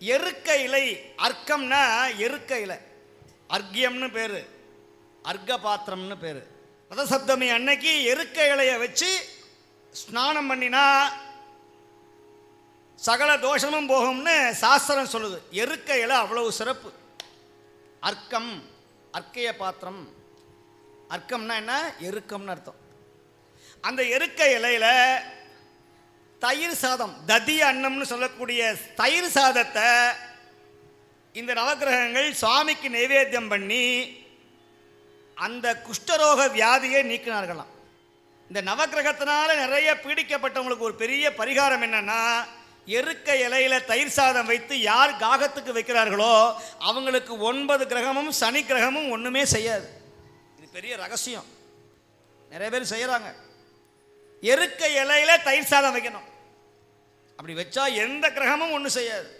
எருக்க இலை அர்க்கம்னா எருக்க இலை அர்க்கியம்னு பேர். அர்க்க பாத்திரம்னு பேர். ரதசப்தமி அன்னைக்கு எருக்க இலையை வச்சு ஸ்நானம் பண்ணினா சகல தோஷமும் போகும்னு சாஸ்திரம் சொல்லுது. எருக்க இலை அவ்வளவு சிறப்பு. அர்க்கம் அர்க்கைய பாத்திரம். அர்க்கம்னா என்ன? எருக்கம்னு அர்த்தம். அந்த எருக்க இலையில தயிர் சாதம் ததி அன்னம்னு சொல்லக்கூடிய தயிர் சாதத்தை இந்த நவக்கிரகங்கள் சுவாமிக்கு நைவேத்தியம் பண்ணி அந்த குஷ்டரோக வியாதியை நீக்கினார்களாம். இந்த நவகிரகத்தினால நிறைய பீடிக்கப்பட்டவங்களுக்கு ஒரு பெரிய பரிகாரம் என்னன்னா எருக்க இலையில தயிர் சாதம் வைத்து யார் காகத்துக்கு வைக்கிறார்களோ அவங்களுக்கு ஒன்பது கிரகமும் சனி கிரகமும் ஒன்றுமே செய்யாது. இது பெரிய ரகசியம். நிறைய பேர் செய்கிறாங்க எருக்க இலையில தயிர் சாதம் வைக்கணும். அப்படி வச்சா எந்த கிரகமும் ஒன்றும் செய்யாது.